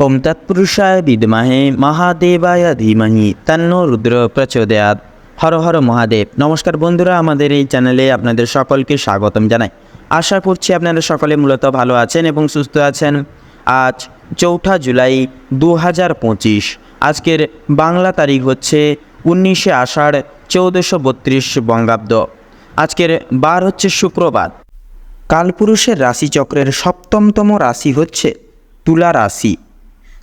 ওম তৎপুরুষায় বিদ্মহে মহাদেবায় ধীমহি তন্ন রুদ্র প্রচোদয়াত হর হর মহাদেব নমস্কার বন্ধুরা আমাদের এই চ্যানেলে আপনাদের সকলকে স্বাগতম জানাই আশা করছি আপনারা সকলে মূলত ভালো আছেন এবং সুস্থ আছেন আজ চৌঠা জুলাই দু হাজার পঁচিশ আজকের বাংলা তারিখ হচ্ছে উনিশে আষাঢ় চৌদ্দশো বত্রিশ বঙ্গাব্দ আজকের বার হচ্ছে শুক্রবার কালপুরুষের রাশিচক্রের সপ্তমতম রাশি হচ্ছে তুলা রাশি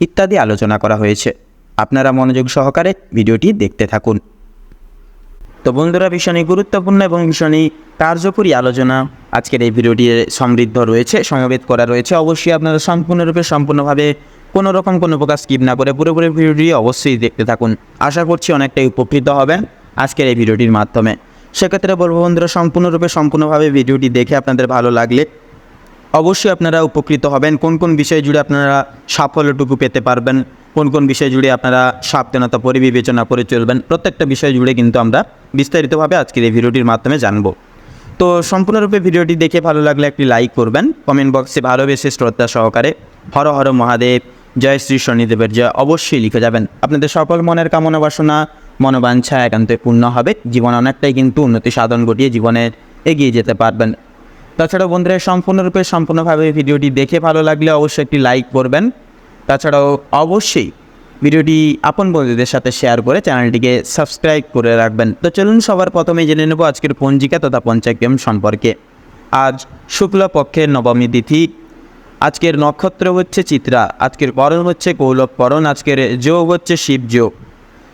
ইত্যাদি আলোচনা করা হয়েছে। আপনারা মনোযোগ সহকারে ভিডিওটি দেখতে থাকুন। তো বন্ধুরা ভীষণই গুরুত্বপূর্ণ এবং ভীষণই কার্যকরী আলোচনা আজকের এই ভিডিওটি সমৃদ্ধ রয়েছে, সমবেত করা রয়েছে। অবশ্যই আপনারা সম্পূর্ণরূপে, সম্পূর্ণভাবে কোনো রকম কোনো প্রকার স্কিপ না করে পুরোপুরি ভিডিওটি অবশ্যই দেখতে থাকুন। আশা করছি অনেকটাই উপকৃত হবেন আজকের এই ভিডিওটির মাধ্যমে। সেক্ষেত্রে বলব বন্ধুরা, সম্পূর্ণরূপে, সম্পূর্ণভাবে ভিডিওটি দেখে আপনাদের ভালো লাগলে অবশ্যই আপনারা উপকৃত হবেন। কোন কোন বিষয় জুড়ে আপনারা সাফল্যটুকু পেতে পারবেন, কোন কোন বিষয় জুড়ে আপনারা সাবধানতা পরিবিবেচনা করে চলবেন, প্রত্যেকটা বিষয় জুড়ে কিন্তু আমরা বিস্তারিতভাবে আজকের এই ভিডিওটির মাধ্যমে জানব। তো সম্পূর্ণরূপে ভিডিওটি দেখে ভালো লাগলে একটি লাইক করবেন, কমেন্ট বক্সে ভালোবেসে শ্রদ্ধা সহকারে হর হর মহাদেব, জয় শ্রী শনিদেবের জয় অবশ্যই লিখে যাবেন। আপনাদের সকল মনের কামনা বাসনা, মনোবাঞ্ছা একান্তে পূর্ণ হবে। জীবন অনেকটাই কিন্তু উন্নতি সাধন ঘটিয়ে জীবনে এগিয়ে যেতে পারবেন। তাছাড়াও বন্ধুরা, সম্পূর্ণরূপে, সম্পূর্ণভাবে ভিডিওটি দেখে ভালো লাগলে অবশ্যই একটি লাইক করবেন। তাছাড়াও অবশ্যই ভিডিওটি আপন বন্ধুদের সাথে শেয়ার করে চ্যানেলটিকে সাবস্ক্রাইব করে রাখবেন। তো চলুন, সবার প্রথমে জেনে নেব আজকের পঞ্জিকা তথা পঞ্চাগ্রাম সম্পর্কে। আজ শুক্ল পক্ষের নবমী তিথি। আজকের নক্ষত্র হচ্ছে চিত্রা, আজকের করণ হচ্ছে কৌলভ করণ আজকের যোগ হচ্ছে শিব যোগ।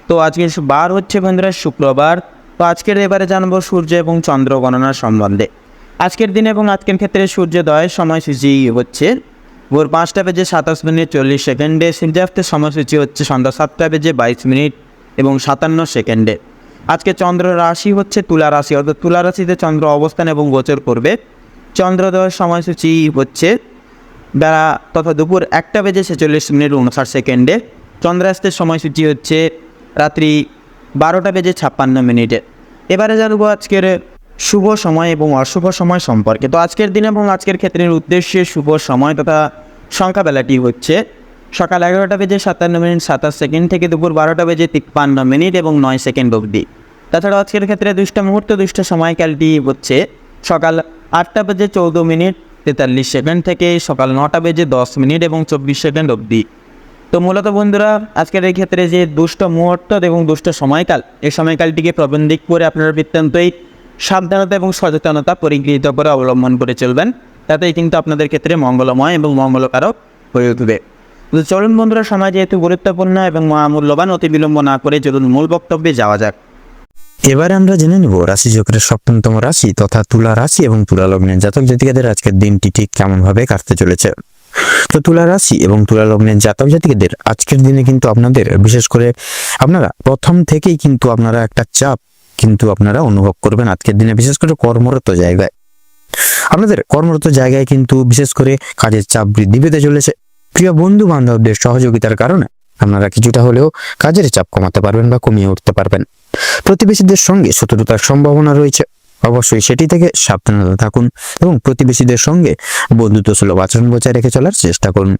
তো আজকের বার হচ্ছে বন্ধুরা শুক্রবার। তো আজকের এবারে জানব সূর্য এবং চন্দ্র গণনার সম্বন্ধে। আজকের দিন এবং আজকের ক্ষেত্রে সূর্যোদয়ের সময়সূচি হচ্ছে। ভোর পাঁচটা বেজে সাতাশ মিনিট চল্লিশ সেকেন্ডে, সূর্যাস্তের সময়সূচি হচ্ছে সন্ধ্যা সাতটা বেজে বাইশ মিনিট এবং সাতান্ন সেকেন্ডে। আজকে চন্দ্র রাশি হচ্ছে তুলা রাশি, অর্থাৎ তুলা রাশিতে চন্দ্র অবস্থান এবং গোচর করবে। চন্দ্রোদয়ের সময়সূচি হচ্ছে বেলা তথা দুপুর একটা বেজে ছেচল্লিশ মিনিট উনষাট সেকেন্ডে। চন্দ্রাস্তের সময়সূচি হচ্ছে রাত্রি বারোটা বেজে ছাপ্পান্ন মিনিটে। এবারে জানব আজকের শুভ সময় এবং অশুভ সময় সম্পর্কে। তো আজকের দিন এবং আজকের ক্ষেত্রের উদ্দেশ্যে শুভ সময় তথা সংখ্যাবেলাটি হচ্ছে সকাল এগারোটা বেজে সাতান্ন মিনিট সাতাশ সেকেন্ড থেকে দুপুর বারোটা বেজে তিপ্পান্ন মিনিট এবং নয় সেকেন্ড অবধি। তাছাড়া আজকের ক্ষেত্রে দুষ্ট মুহূর্ত, দুষ্ট সময়কালটি হচ্ছে সকাল আটটা বেজে চৌদ্দ মিনিট তেতাল্লিশ সেকেন্ড থেকে সকাল নটা বেজে দশ মিনিট এবং চব্বিশ সেকেন্ড অবধি। তো মূলত বন্ধুরা, আজকের এই ক্ষেত্রে যে দুষ্ট মুহূর্ত এবং দুষ্ট সময়কাল, এই সময়কালটিকে প্রবন্ধিক করে আপনারা বৃত্তান্তই সাবধানতা এবং সচেতনতা পরিগৃহীত করে অবলম্বন করে চলবেন। তাতেই কিন্তু আপনাদের ক্ষেত্রে মঙ্গলময় এবং মঙ্গলকারক হয়ে উঠবে। চলুন বন্ধুরা, সময় যেহেতু গুরুত্বপূর্ণ এবং মহামূল্যবান, অতি বিলম্ব না করে চলুন মূল বক্তব্যে যাওয়া যাক। এবারে আমরা জেনে নেব রাশি চক্রের সপ্তমতম রাশি তথা তুলা রাশি এবং তুলা লগ্নের জাতক জাতিকাদের আজকের দিনটি ঠিক কেমন ভাবে কাটতে চলেছে। তো তুলা রাশি এবং তুলা লগ্নের জাতক জাতিকাদের আজকের দিনে কিন্তু আপনাদের, বিশেষ করে আপনারা, প্রথম থেকেই কিন্তু আপনারা একটা চাপ কিন্তু আপনারা অনুভব করবেন আজকের দিনে, বিশেষ করে কর্মরত জায়গায়। আপনাদের কর্মরত জায়গায় কিন্তু বিশেষ করে কাজের চাপ বৃদ্ধি পেতে চলেছে। প্রিয় বন্ধু বান্ধবদের সহযোগিতার কারণে আপনারা কিছুটা হলেও কাজের চাপ কমাতে পারবেন বা কমিয়ে উঠতে পারবেন। প্রতিবেশীদের সঙ্গে শত্রুতার সম্ভাবনা রয়েছে। অবশ্যই সেটি থেকে সাবধানতা থাকুন এবং প্রতিবেশীদের সঙ্গে বন্ধুত্ব সুলভ আচরণ বজায় রেখে চলার চেষ্টা করুন।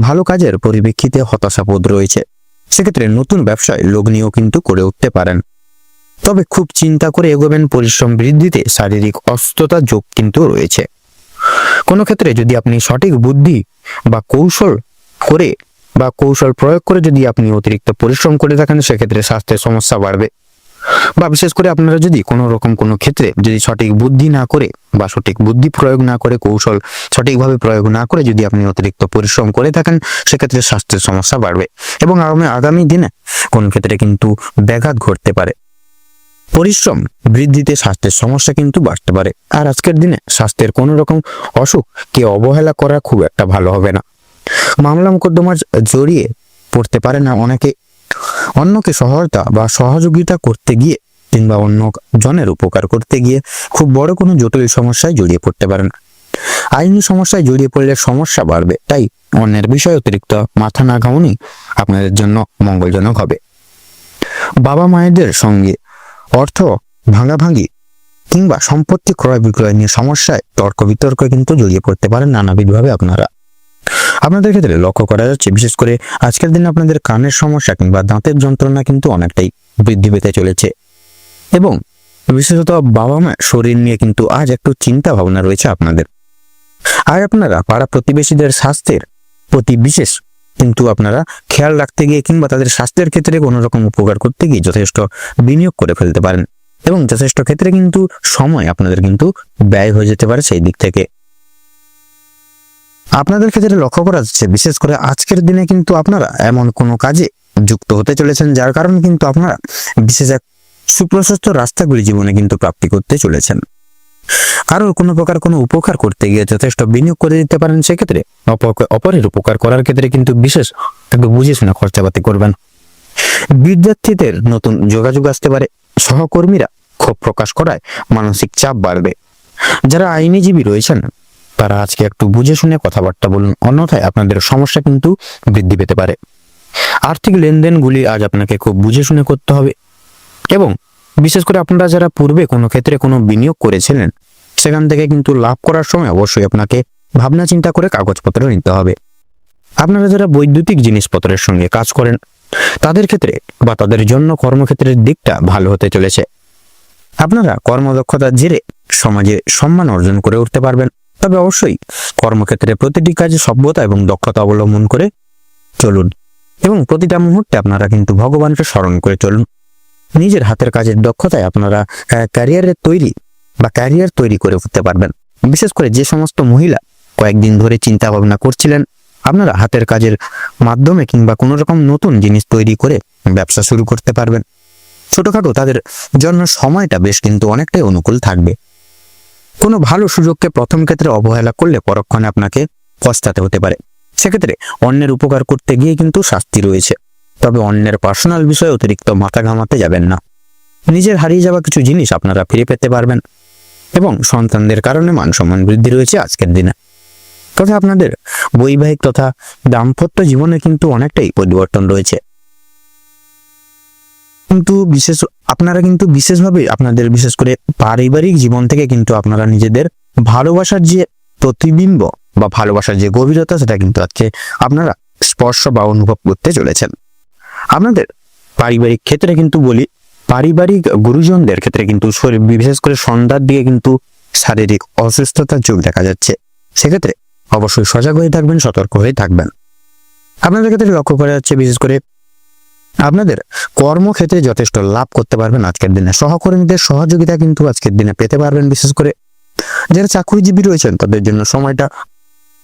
ভালো কাজের পরিপ্রেক্ষিতে হতাশাবোধ রয়েছে। সেক্ষেত্রে নতুন ব্যবসায় লগ্নিও কিন্তু করে উঠতে পারেন। তবে খুব চিন্তা করে এগোবেন পরিশ্রম বৃদ্ধিতে, শারীরিক অসুস্থতা যোগ কিন্তু রয়েছে। কোনো ক্ষেত্রে যদি আপনি সঠিক বুদ্ধি বা কৌশল করে বা কৌশল প্রয়োগ করে যদি আপনি অতিরিক্ত পরিশ্রম করে থাকেন, সেক্ষেত্রে স্বাস্থ্যের সমস্যা বাড়বে। বা বিশেষ করে আপনারা যদি কোনো রকম কোনো ক্ষেত্রে যদি সঠিক বুদ্ধি না করে বা সঠিক বুদ্ধি প্রয়োগ না করে, কৌশল সঠিকভাবে প্রয়োগ না করে যদি আপনি অতিরিক্ত পরিশ্রম করে থাকেন, সেক্ষেত্রে স্বাস্থ্যের সমস্যা বাড়বে। এবং আগামী আগামী দিনে কোন ক্ষেত্রে কিন্তু ব্যাঘাত ঘটতে পারে। পরিশ্রম বৃদ্ধিতে স্বাস্থ্যের সমস্যা কিন্তু বাড়তে পারে। আর আজকের দিনে স্বাস্থ্যের কোনো রকম অসুখ কে অবহেলা করা খুব একটা ভালো হবে না। মামলা মোকদ্দমা জড়িয়ে পড়তে পারে না অনেকে। অন্যকে সহায়তা বা সহযোগিতা করতে গিয়ে কিংবা অন্য জনের উপকার করতে গিয়ে খুব বড় কোনো জটিল সমস্যায় জড়িয়ে পড়তে পারেন আইনি সমস্যায় জড়িয়ে পড়লে সমস্যা বাড়বে, তাই অন্যের বিষয় অতিরিক্ত মাথা না ঘামনি আপনাদের জন্য মঙ্গলজনক হবে। বাবা মায়েদের সঙ্গে অর্থ ভাঙাভাঙি কিংবা সম্পত্তি ক্রয় বিক্রয় নিয়ে সমস্যায় তর্ক বিতর্কে কিন্তু জড়িয়ে পড়তে পারেন নানাবিধভাবে আপনারা। আপনাদের ক্ষেত্রে লক্ষ্য করা যাচ্ছে, বিশেষ করে আজকের দিনে আপনাদের কানের সমস্যা কিংবা দাঁতের যন্ত্রণা কিন্তু অনেকটাই বৃদ্ধি পেতে চলেছে। এবং বিশেষত বাবা মা শরীর নিয়ে কিন্তু আজ একটু চিন্তা ভাবনা রয়েছে আপনাদের। আর আপনারা পাড়া প্রতিবেশীদের স্বাস্থ্যের প্রতি বিশেষ কিন্তু আপনারা খেয়াল রাখতে গিয়ে কিংবা তাদের স্বাস্থ্যের ক্ষেত্রে কোনো রকম উপকার করতে গিয়ে যথেষ্ট বিনিয়োগ করে ফেলতে পারেন। এবং যথেষ্ট ক্ষেত্রে কিন্তু সময় আপনাদের কিন্তু ব্যয় হয়ে যেতে পারে সেই দিক থেকে। আপনাদের ক্ষেত্রে লক্ষ্য করা যাচ্ছে, বিশেষ করে আজকের দিনে কিন্তু আপনারা এমন কোনো কাজে যুক্ত হতে চলেছেন যার কারণে কিন্তু আপনারা বিশেষ এক সুপ্রশস্ত রাস্তাগুলি জীবনে কিন্তু প্রাপ্তি করতে চলেছেন। কারোর কোনো প্রকার কোনো উপকার করতে গিয়ে যথেষ্ট বিনিয়োগ করে দিতে পারেন সেক্ষেত্রে অপরের উপকার করার ক্ষেত্রে কিন্তু বিশেষ একটু বুঝে শুনে খরচাপাতি করবেন। বিদ্যার্থীদের নতুন যোগাযোগ আসতে পারে। সহকর্মীরা ক্ষোভ প্রকাশ করায় মানসিক চাপ বাড়বে। যারা আইনজীবী রয়েছেন, তারা আজকে একটু বুঝে শুনে কথাবার্তা বলুন। অন্যথায় আপনাদের সমস্যা কিন্তু বৃদ্ধি পেতে পারে। আর্থিক লেনদেনগুলি আজ আপনাকে খুব বুঝে শুনে করতে হবে এবং বিশেষ করে আপনারা যারা পূর্বে কোনো ক্ষেত্রে কোনো বিনিয়োগ করেছিলেন, সেখান থেকে কিন্তু লাভ করার সময় অবশ্যই আপনাকে ভাবনা চিন্তা করে কাগজপত্র নিতে হবে। আপনারা যারা বৈদ্যুতিক জিনিসপত্রের সঙ্গে কাজ করেন, তাদের ক্ষেত্রে বা তাদের জন্য কর্মক্ষেত্রের দিকটা ভালো হতে চলেছে। আপনারা কর্মদক্ষতার জেরে সমাজে সম্মান অর্জন করে উঠতে পারবেন। তবে অবশ্যই কর্মক্ষেত্রে প্রতিটি কাজে সভ্যতা এবং দক্ষতা অবলম্বন করে চলুন এবং প্রতিটা মুহূর্তে আপনারা কিন্তু ভগবানকে স্মরণ করে চলুন। নিজের হাতের কাজের দক্ষতায় আপনারা ক্যারিয়ারের তৈরি বা ক্যারিয়ার তৈরি করে উঠতে পারবেন। বিশেষ করে যে সমস্ত মহিলা কয়েকদিন ধরে চিন্তা ভাবনা করছিলেন, আপনারা হাতের কাজের মাধ্যমে কিংবা কোনো রকম নতুন জিনিস তৈরি করে ব্যবসা শুরু করতে পারবেন। ছোটখাটো তাদের জন্য সময়টা বেশ কিন্তু অনেকটাই অনুকূল থাকবে। কোনো ভালো সুযোগকে প্রথম ক্ষেত্রে অবহেলা করলে পরক্ষণে আপনাকে পস্তাতে হতে পারে। সেক্ষেত্রে অন্যের উপকার করতে গিয়ে কিন্তু শাস্তি রয়েছে। তবে অন্যের পার্সোনাল বিষয়ে অতিরিক্ত মাথা ঘামাতে যাবেন না। নিজের হারিয়ে যাওয়া কিছু জিনিস আপনারা ফিরে পেতে পারবেন এবং সন্তানদের কারণে মান সম্মান বৃদ্ধি রয়েছে আজকের দিনে। তবে আপনাদের বৈবাহিক তথা দাম্পত্য জীবনে কিন্তু অনেকটাই পরিবর্তন রয়েছে। কিন্তু বিশেষ, আপনারা কিন্তু বিশেষভাবে আপনাদের বিশেষ করে পারিবারিক জীবন থেকে কিন্তু আপনারা নিজেদের ভালোবাসার যে প্রতিবিম্ব বা ভালোবাসার যে গভীরতা, সেটা কিন্তু আজকে আপনারা স্পর্শ বা অনুভব করতে চলেছেন। আপনাদের পারিবারিক ক্ষেত্রে কিন্তু বলি, পারিবারিক গুরুজনদের ক্ষেত্রে কিন্তু শরীর, বিশেষ করে সন্ধ্যার দিকে কিন্তু শারীরিক অসুস্থতার যোগ দেখা যাচ্ছে। সেক্ষেত্রে অবশ্যই সজাগ হয়ে থাকবেন, সতর্ক হয়ে থাকবেন। আপনাদের ক্ষেত্রে লক্ষ্য করা যাচ্ছে, বিশেষ করে আপনাদের কর্মক্ষেত্রে যথেষ্ট লাভ করতে পারবেন আজকের দিনে। সহকর্মীদের সহযোগিতা কিন্তু আজকের দিনে পেতে পারবেন, বিশেষ করে যারা চাকরিজীবী রয়েছেন, তাদের জন্য সময়টা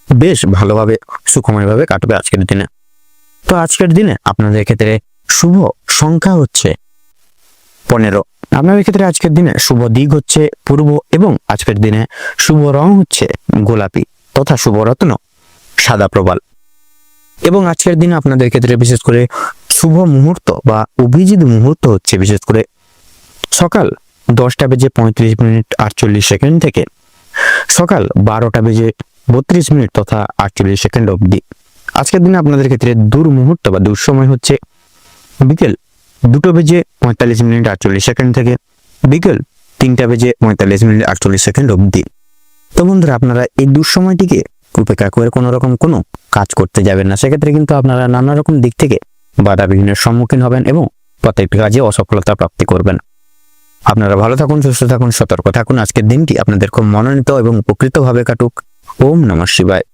বেশ ভালোভাবে, সুখময়ভাবে কাটবে আজকের দিনে। তো আজকের দিনে আপনাদের ক্ষেত্রে শুভ সংখ্যা হচ্ছে পনেরো। আপনাদের ক্ষেত্রে আজকের দিনে শুভ দিক হচ্ছে পূর্ব এবং আজকের দিনে শুভ রং হচ্ছে গোলাপি তথা শুভ রত্ন সাদা প্রবাল। এবং আজকের দিনে আপনাদের ক্ষেত্রে বিশেষ করে শুভ মুহূর্ত বা অভিজিৎ মুহূর্ত হচ্ছে বিশেষ করে সকাল দশটা বেজে পঁয়ত্রিশ মিনিট আটচল্লিশ সেকেন্ড থেকে সকাল বারোটা বেজে বত্রিশ মিনিট তথা আটচল্লিশ সেকেন্ড অবধি। আজকের দিনে আপনাদের ক্ষেত্রে দূর মুহূর্ত বা দূর সময় হচ্ছে বিকেল দুটো বেজে পঁয়তাল্লিশ মিনিট আটচল্লিশ সেকেন্ড থেকে বিকেল তিনটা বেজে পঁয়তাল্লিশ মিনিট আটচল্লিশ সেকেন্ড অবধি। তো বন্ধুরা, আপনারা এই দুঃসময়টিকে উপেক্ষা করে কোনো রকম কোনো কাজ করতে যাবেন না। সেক্ষেত্রে কিন্তু আপনারা নানা রকম দিক থেকে বাধা বিঘ্নের সম্মুখীন হবেন এবং প্রত্যেকটি কাজে অসফলতা প্রাপ্তি করবেন। আপনারা ভালো থাকুন, সুস্থ থাকুন, সতর্ক থাকুন। আজকের দিনটি আপনাদের খুব মনোনীত এবং উপকৃতভাবে কাটুক। ওম নমঃ শিবায়।